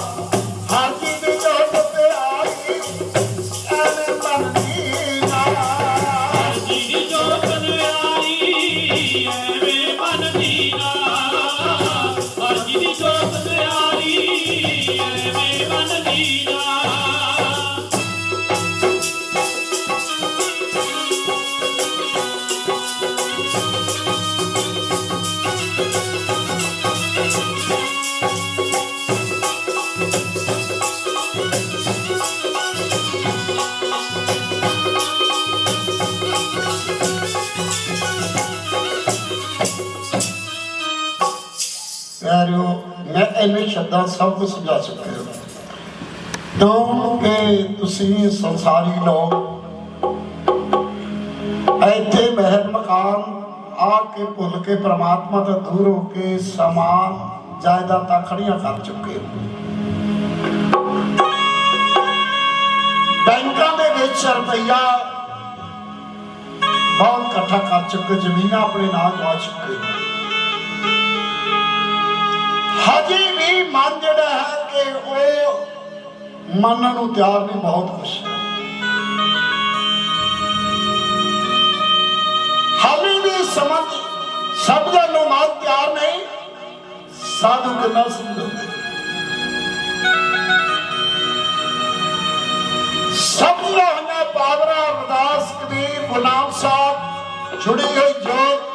off. ਇੰਨੇ ਸ਼ਬਦਾਂ ਸਮਝਾ ਚੁੱਕਿਆ ਹਾਂ। ਕਿਉਂਕਿ ਤੁਸੀਂ ਸੰਸਾਰੀ ਲੋਕ ਇੱਥੇ ਮਹਿਲ ਮਕਾਨ ਆ ਕੇ ਭੁੱਲ ਕੇ ਪ੍ਰਮਾਤਮਾ ਤੋਂ ਦੂਰ ਹੋ ਕੇ ਸਮਾਨ ਜਾਇਦਾਦਾਂ ਖੜੀਆਂ ਕਰ ਚੁੱਕੇ ਹੋ। ਬੈਂਕਾਂ ਦੇ ਵਿੱਚ ਰੁਪਈਆ ਬਹੁਤ ਇਕੱਠਾ ਕਰ ਚੁੱਕੇ, ਜ਼ਮੀਨਾਂ ਆਪਣੇ ਨਾਲ ਗਵਾ ਚੁੱਕੇ ਹਜੇ ਵੀ ਮਨ ਜਿਹੜਾ ਹੈ ਕਿ ਉਹ ਮੰਨਣ ਨੂੰ ਤਿਆਰ ਨਹੀਂ ਬਹੁਤ ਕੁਛ ਹੈ। ਹਾਲੇ ਵੀ ਸਮਝ ਸਮਝਣ ਨੂੰ ਮਨ ਤਿਆਰ ਨਹੀਂ, ਸਾਧੂ ਕਿੰਨਾ ਸਮਝਦੇ ਸਮਝਣਾ ਹੋਣਾ ਬਾਬਰਾ ਅਰਦਾਸ ਕਬੀਰ ਗੁਲਾਮ ਸਾਹਿਬ, ਜੁੜੀ ਹੋਈ ਜੋਤ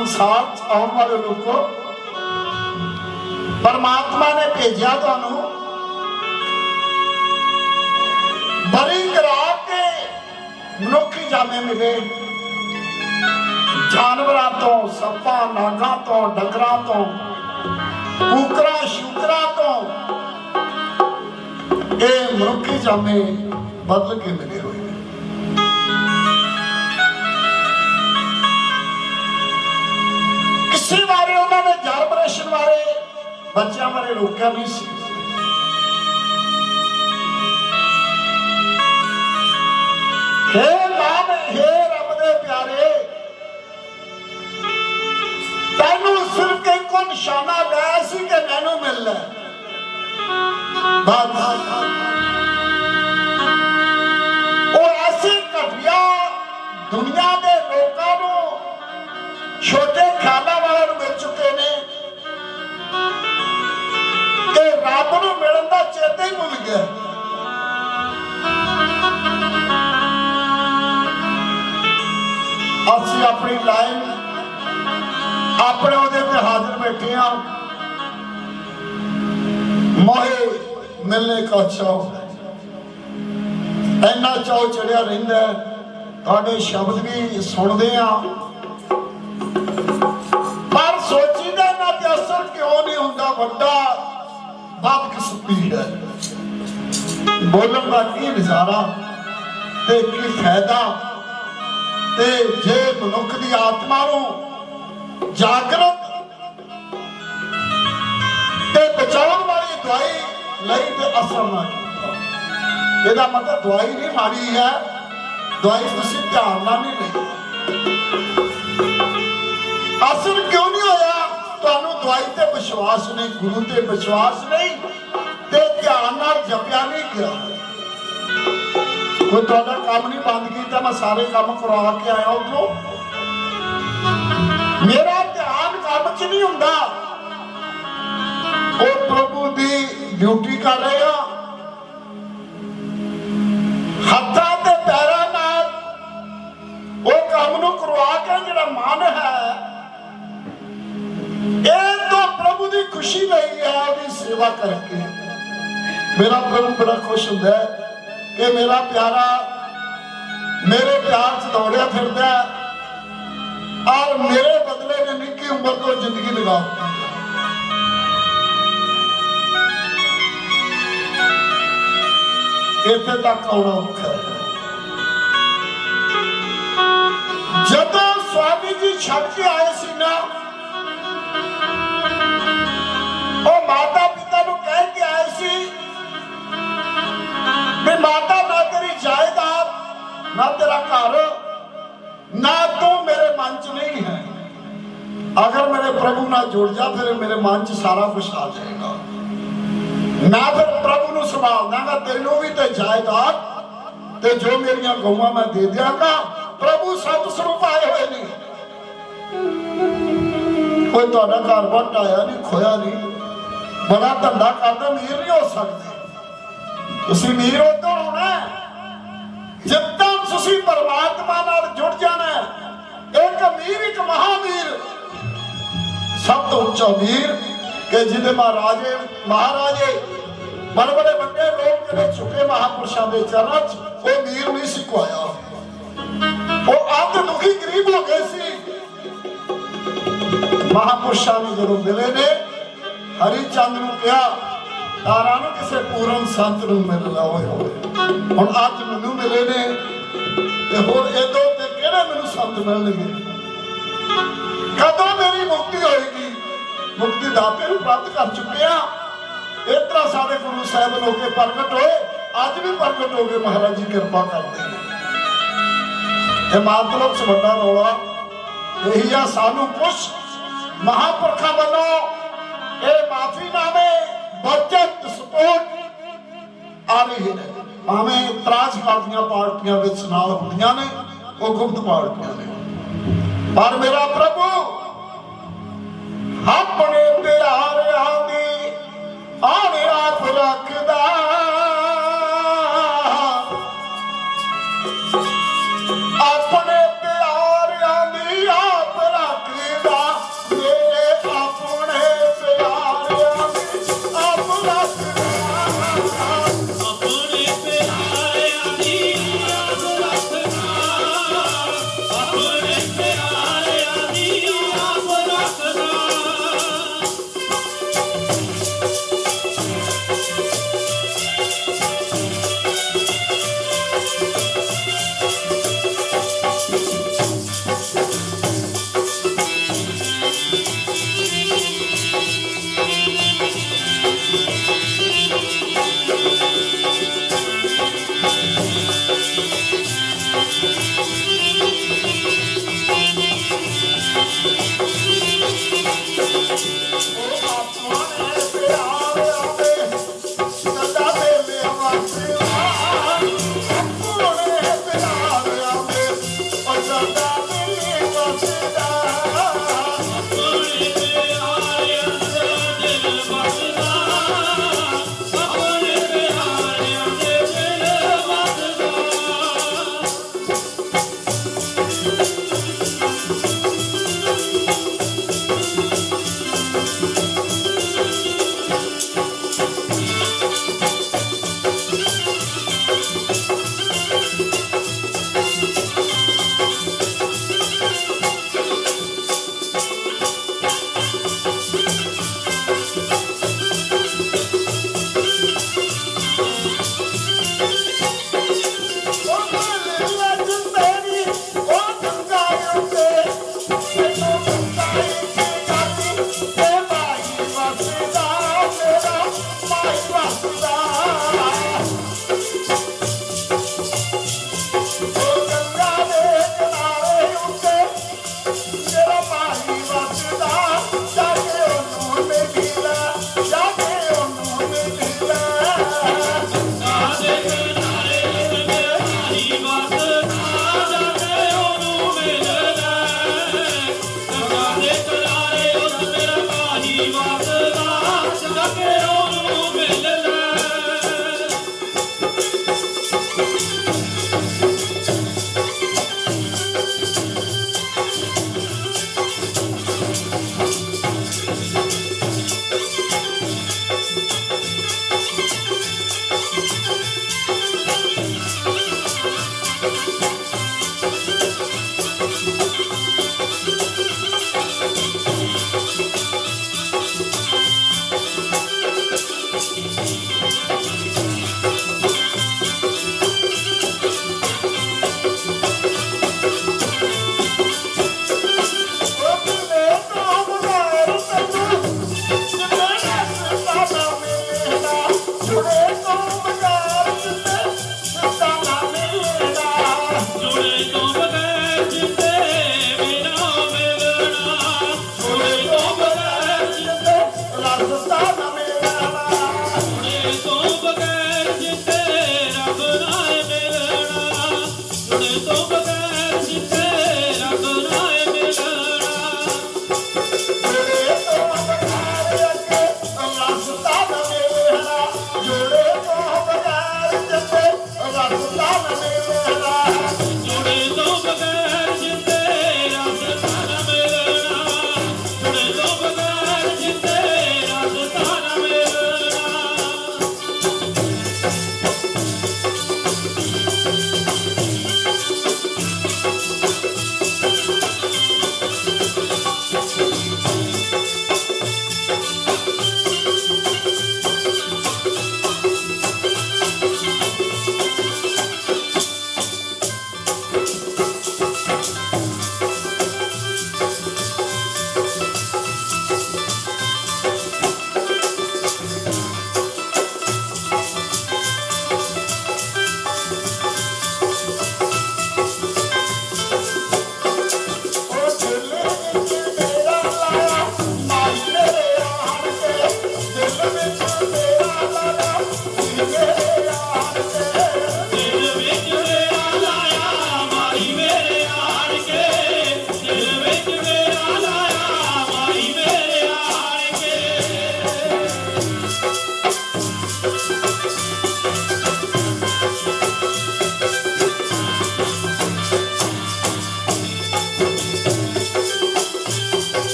ਸੰਸਾਰ ਚ ਆਉਣ ਵਾਲੇ ਲੋਕੋ ਪਰਮਾਤਮਾ ਨੇ ਭੇਜਿਆ ਤੁਹਾਨੂੰ। ਬਰੀ ਕਰਾ ਕੇ ਮਨੁੱਖੀ ਜਾਮੇ ਮਿਲੇ। ਜਾਨਵਰਾਂ ਤੋਂ, ਸੱਪਾਂ, ਨਾਗਾਂ ਤੋਂ, ਡੰਗਰਾਂ ਤੋਂ, ਕੂਕਰਾਂ, ਸ਼ੂਕਰਾਂ ਤੋਂ ਇਹ ਮਨੁੱਖੀ ਜਾਮੇ ਬਦਲ ਕੇ ਮਿਲੇ ਨੇ ਬਾਰੇ ਬੱਚਿਆਂ ਬਾਰੇ ਰੋਕਿਆ ਨਹੀਂ ਸੀ। ਹੇ ਨਾਮ ਹੇ ਰੱਬ ਦੇ ਪਿਆਰੇ, ਤੈਨੂੰ ਸਿਰਫ ਇੱਕੋ ਨਿਸ਼ਾਨਾ ਲਿਆ ਸੀ ਕਿ ਮੈਨੂੰ ਮਿਲਣਾ ਬਾਤ ਉਹ ਐਸੀ ਘਟਿਆ ਦੁਨੀਆ ਦੇ ਲੋਕਾਂ ਨੂੰ ਛੋਟੇ ਚੇਤਾ ਹੀ ਭੁੱਲ ਗਿਆ। ਅਸੀਂ ਆਪਣੀ ਲਾਈਨ, ਆਪਣੇ ਉਹਦੇ ਤੇ ਹਾਜ਼ਰ ਬੈਠੇ ਆ ਮੋਹੇ ਮਿਲਨੇ ਕਾ ਚਾਹ ਇੰਨਾ ਚਾਹ ਚੜਿਆ ਰਹਿੰਦਾ ਤੁਹਾਡੇ ਸ਼ਬਦ ਵੀ ਸੁਣਦੇ ਆ ਪਰ ਸੋਚੀਦਾ ਨਾ ਤੇ ਅਸਰ ਕਿਉਂ ਨਹੀਂ ਹੁੰਦਾ ਵੱਡਾ। ਬਦਕਿਸਮਤੀ ਹੈ। ਬੋਲਣ ਦਾ ਕੀ ਨਜ਼ਾਰਾ ਤੇ ਕੀ ਫਾਇਦਾ? ਤੇ ਜੇ ਮਨੁੱਖ ਦੀ ਆਤਮਾ ਨੂੰ ਜਾਗਰਤ ਤੇ ਬਚਾਉਣ ਵਾਲੀ ਦਵਾਈ ਲਈ ਤੇ ਅਸਰ ਨਾ ਇਹਦਾ ਮਤਲਬ ਦਵਾਈ ਨਹੀਂ ਮਾੜੀ ਹੈ, ਦਵਾਈ ਤੁਸੀਂ ਧਿਆਨ ਨਾਲ ਨਹੀਂ ਲਈ। ਦਵਾਈ ਤੇ ਵਿਸ਼ਵਾਸ ਨਹੀਂ, ਗੁਰੂ ਤੇ ਵਿਸ਼ਵਾਸ ਨਹੀਂ ਤੇ ਧਿਆਨ ਨਾਲ ਜਪਿਆ ਨਹੀਂ ਗਿਆ। ਕੋਈ ਤੁਹਾਡਾ ਕੰਮ ਨਹੀਂ ਬੰਦ ਕੀਤਾ, ਮੈਂ ਸਾਰੇ ਕੰਮ ਕਰਵਾ ਕੇ ਆਇਆ ਉਧਰੋਂ। ਮੇਰਾ ਧਿਆਨ ਕੰਮ 'ਚ ਨਹੀਂ ਹੁੰਦਾ। ਉਹ ਪ੍ਰਭੂ ਦੀ ਡਿਊਟੀ ਕਰ ਰਹੇ ਆ। ਹੱਥਾਂ ਤੇ ਪੈਰਾਂ ਨਾਲ ਉਹ ਕੰਮ ਨੂੰ ਕਰਵਾ ਕੇ ਜਿਹੜਾ ਮਨ ਹੈ, ਇਹ ਤੋਂ ਖੁਸ਼ੀ ਲਈ ਹੈ ਸੇਵਾ ਕਰਕੇ। ਮੇਰਾ ਪ੍ਰਭੂ ਬੜਾ ਖੁਸ਼ ਹੁੰਦਾ ਹੈ ਕਿ ਮੇਰਾ ਪਿਆਰਾ ਮੇਰੇ ਪਿਆਰ 'ਚ ਦੌੜਿਆ ਫਿਰਦਾ ਔਰ ਮੇਰੇ ਬਦਲੇ ਨੇ ਨਿੱਕੀ ਉਮਰ ਤੋਂ ਜ਼ਿੰਦਗੀ ਲਗਾਉਂਦੀ ਇੱਥੇ ਤੱਕ ਆਉਣਾ ਔਖਾ ਜਦੋਂ ਸਵਾਮੀ ਜੀ ਛੱਡ ਕੇ ਆਏ ਸੀ ਨਾ ਘਰ ਨਾ ਤੂੰ ਮੇਰੇ ਮਨ ਚ ਨਹੀਂ ਹੈ। ਅਗਰ ਮੇਰੇ ਪ੍ਰਭੂ ਨਾਲ ਜੁੜ ਜਾ, ਫਿਰ ਮੇਰੇ ਮਨ ਚ ਸਾਰਾ ਕੁਝ ਆ ਜਾਏਗਾ। ਮੈਂ ਫਿਰ ਪ੍ਰਭੂ ਨੂੰ ਸੰਭਾਲ ਤੈਨੂੰ ਵੀ ਤੇ ਜਾਇਦਾਦ ਤੇ ਜੋ ਮੇਰੀਆਂ ਗਊਆਂ ਮੈਂ ਦੇ ਦਿਆਂਗਾ, ਪ੍ਰਭੂ ਸਤ ਸਰੂਪ ਆਏ ਹੋਏ ਨੇ। ਕੋਈ ਤੁਹਾਡਾ ਘਰ ਵੱਟ ਆਇਆ ਨਹੀਂ, ਖੋਇਆ ਨਹੀਂ। ਬੜਾ ਧੰਦਾ ਕਰਦੇ, ਅਮੀਰ ਨਹੀਂ ਹੋ ਸਕਦੇ। ਤੁਸੀਂ ਅਮੀਰ ਉਦੋਂ ਹੋਣਾ ਹੈ, ਜਿੱਦਾਂ ਤੁਸੀਂ ਪਰਮਾਤਮਾ ਨਾਲ ਜੁੜ ਜਾਣਾ ਇੱਕ ਅਮੀਰ ਇੱਕ ਮਹਾਵੀਰ ਸਭ ਤੋਂ ਉੱਚਾ ਵੀਰ ਕਿ ਜਿਹਦੇ ਮਹਾਰਾਜੇ ਮਹਾਰਾਜੇ ਬੜੇ ਬੜੇ ਵੱਡੇ ਲੋਕ ਜਿਹੜੇ ਝੁਕੇ ਮਹਾਪੁਰਸ਼ਾਂ ਦੇ ਚਰਨਾਂ 'ਚ ਉਹ ਵੀਰ ਨਹੀਂ ਗਰੀਬ ਹੋ ਗਏ ਸੀ। ਮਹਾਪੁਰਸ਼ਾਂ ਨੂੰ ਜਦੋਂ ਮਿਲੇ ਨੇ ਹਰੀ ਚੰਦ ਨੂੰ ਕਿਹਾ ਤਾਰਾ ਨੂੰ ਕਿਸੇ ਪੂਰਨ ਸੰਤ ਨੂੰ ਮਿਲਣਾ ਹੋਇਆ ਹੁਣ ਅੱਜ ਮੈਨੂੰ ਮਿਲੇ ਨੇ ਤੇ ਹੋਰ ਇਹਦੋਂ ਤੇ ਕਿਹੜੇ ਮੈਨੂੰ ਸੰਤ ਮਿਲਣਗੇ? ਕਦੋਂ ਮੇਰੀ ਮੁਕਤੀ ਹੋਏਗੀ? ਮੁਕਤੀ ਦਾਤੇ ਨੂੰ ਪ੍ਰਾਪਤ ਕਰ ਚੁੱਕੇ ਇਸ ਤਰ੍ਹਾਂ ਸਾਡੇ ਗੁਰੂ ਸਾਹਿਬ ਲੋਕੇ ਪ੍ਰਗਟ ਹੋਏ। ਅੱਜ ਵੀ ਪ੍ਰਗਟ ਹੋ ਗਏ ਮਹਾਰਾਜ ਜੀ ਕਿਰਪਾ ਕਰਦੇ ਨੇ। ਇਹ ਮਾਤਲੋਕ ਵੱਡਾ ਰੌਲਾ, ਇਹੀ ਆ ਸਾਨੂੰ ਕੁਛ ਮਹਾਪੁਰਖਾਂ ਵੱਲੋਂ ਇਹ ਮਾਫ਼ੀ ਨਾਮੇ ਬਚਤ ਸਪੋਰਟ ਆ ਰਹੀ ਹੈ। ਭਾਵੇਂ ਇਤਰਾਜ਼ ਕਰਦੀਆਂ ਪਾਰਟੀਆਂ ਵਿੱਚ ਨਾਲ ਹੁੰਦੀਆਂ ਨੇ, ਉਹ ਗੁਪਤ ਪਾਰਟੀਆਂ ਨੇ। ਪਰ ਮੇਰਾ ਪ੍ਰਭੂ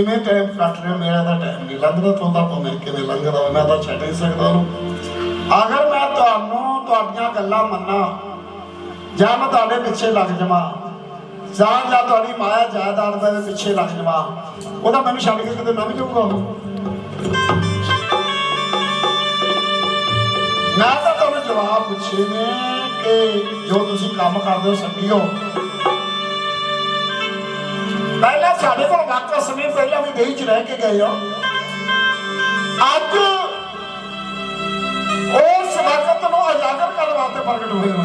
ਕਿਵੇਂ ਟਾਈਮ ਕੱਟ ਰਿਹਾ, ਮੇਰਾ ਤਾਂ ਟਾਈਮ ਨਹੀਂ ਲੰਘਦਾ ਤੁਹਾਡਾ ਭਾਵੇਂ ਕਿਵੇਂ ਲੰਘਦਾ, ਮੈਂ ਤਾਂ ਛੱਡ ਨਹੀਂ ਸਕਦਾ ਉਹਨੂੰ। ਅਗਰ ਮੈਂ ਤੁਹਾਨੂੰ ਤੁਹਾਡੀਆਂ ਗੱਲਾਂ ਮੰਨਾਂ, ਜਾਂ ਮੈਂ ਤੁਹਾਡੇ ਪਿੱਛੇ ਲੱਗ ਜਾਵਾਂ, ਜਾਂ ਜਾਂ ਤੁਹਾਡੀ ਮਾਇਆ ਜਾਇਦਾਦ ਦੇ ਪਿੱਛੇ ਲੱਗ ਜਾਵਾਂ ਉਹਦਾ ਮੈਨੂੰ ਛੱਡ ਕੇ ਕਿਤੇ ਲੰਘ ਜਾਊਗਾ ਉਹ। ਮੈਂ ਤਾਂ ਤੁਹਾਨੂੰ ਜਵਾਬ ਪੁੱਛੇ ਨੇ ਕਿ ਜੋ ਤੁਸੀਂ ਕੰਮ ਕਰਦੇ ਹੋ ਸੱਭੀਓ ਪਹਿਲਾਂ ਸਾਡੇ ਕੋਲ ਵਕਤ ਸਮੇਂ ਪਹਿਲਾਂ ਵੀ ਦੇਹੀ ਚ ਰਹਿ ਕੇ ਗਏ ਹੋ। ਅੱਜ ਉਸ ਵਕਤ ਨੂੰ ਉਜਾਗਰ ਕਰਨ ਵਾਸਤੇ ਪ੍ਰਗਟ ਹੋਏ ਹੋ।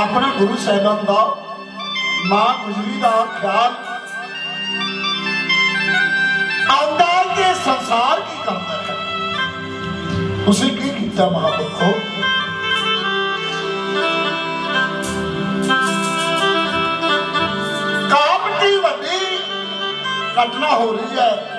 ਆਪਣੇ ਗੁਰੂ ਸਾਹਿਬਾਨ ਦਾ ਮਾਂ ਗੁਜਰੀ ਦਾ ਖਿਆਲ ਆਉਂਦਾ ਤੇ ਸੰਸਾਰ ਕੀ ਕਰਦਾ ਹੈ? ਤੁਸੀਂ ਕੀ ਕੀਤਾ ਮਹਾਪੁਰਖੋ? ਘਟਨਾ ਹੋ ਰਹੀ ਹੈ।